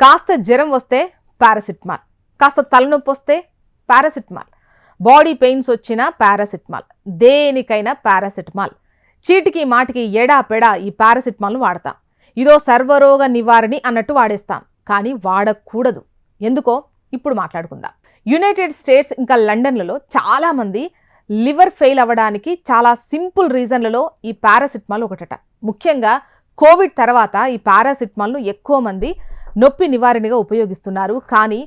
కాస్త జ్వరం వస్తే పారాసిటమాల్ కాస్త తలనొప్పి వస్తే పారాసిటమాల్ బాడీ పెయిన్స్ వచ్చినా పారాసిటమాల్ దేనికైనా పారాసిటమాల్. చీటికి మాటికి ఎడా పెడా ఈ పారాసిటమాల్ను వాడతాం. ఇదో సర్వరోగ నివారణి అన్నట్టు వాడేస్తాం కానీ వాడకూడదు. ఎందుకో? ఇప్పుడు మాట్లాడుకుందాం. యునైటెడ్ స్టేట్స్ ఇంకా లండన్లలో చాలామంది లివర్ ఫెయిల్ అవ్వడానికి చాలా సింపుల్ రీజన్లలో ఈ పారాసిటమాల్ ఒకటట. ముఖ్యంగా కోవిడ్ తర్వాత ఈ పారాసిటమాల్ను ఎక్కువ మంది నొప్పి నివారణగా ఉపయోగిస్తున్నారు. కానీ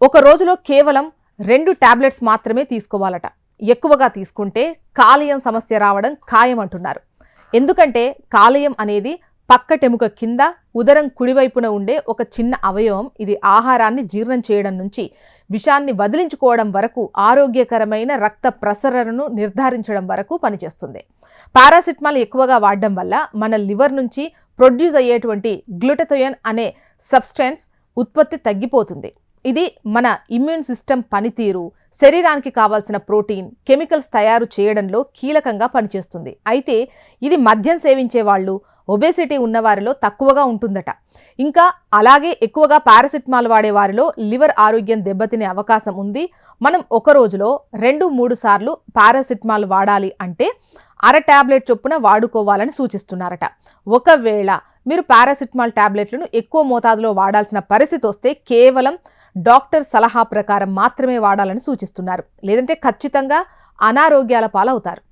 ఒక రోజులో కేవలం రెండు ట్యాబ్లెట్స్ మాత్రమే తీసుకోవాలట. ఎక్కువగా తీసుకుంటే కాలేయం సమస్య రావడం ఖాయం అంటున్నారు ఎందుకంటే కాలేయం అనేది పక్కటెముక కింద ఉదరం కుడివైపున ఉండే ఒక చిన్న అవయవం ఇది ఆహారాన్ని జీర్ణం చేయడం నుంచి విషాన్ని వదిలించుకోవడం వరకు ఆరోగ్యకరమైన రక్త ప్రసరణను నిర్ధారించడం వరకు పనిచేస్తుంది. పారాసిటమాల్ ఎక్కువగా వాడడం వల్ల మన లివర్ నుంచి ప్రొడ్యూస్ అయ్యేటువంటి గ్లూటథయోన్ అనే సబ్స్టెన్స్ ఉత్పత్తి తగ్గిపోతుంది. ఇది మన ఇమ్యూన్ సిస్టమ్ పనితీరు శరీరానికి కావాల్సిన ప్రోటీన్ కెమికల్స్ తయారు చేయడంలో కీలకంగా పనిచేస్తుంది. అయితే ఇది మద్యం సేవించే వాళ్ళు ఒబేసిటీ ఉన్నవారిలో తక్కువగా ఉంటుందట. ఇంకా అలాగే ఎక్కువగా పారాసిటమాల్ వాడే వారిలో లివర్ ఆరోగ్యం దెబ్బతినే అవకాశం ఉంది. మనం ఒక రోజులో రెండు మూడు సార్లు పారాసిటమాల్ వాడాలి అంటే అర టాబ్లెట్ చొప్పున వాడుకోవాలని సూచిస్తున్నారట. ఒకవేళ మీరు పారాసిటమాల్ టాబ్లెట్లను ఎక్కువ మోతాదులో వాడాల్సిన పరిస్థితి వస్తే కేవలం డాక్టర్ సలహా ప్రకారం మాత్రమే వాడాలని సూచిస్తున్నారు. లేదంటే ఖచ్చితంగా అనారోగ్యాల పాలవుతారు.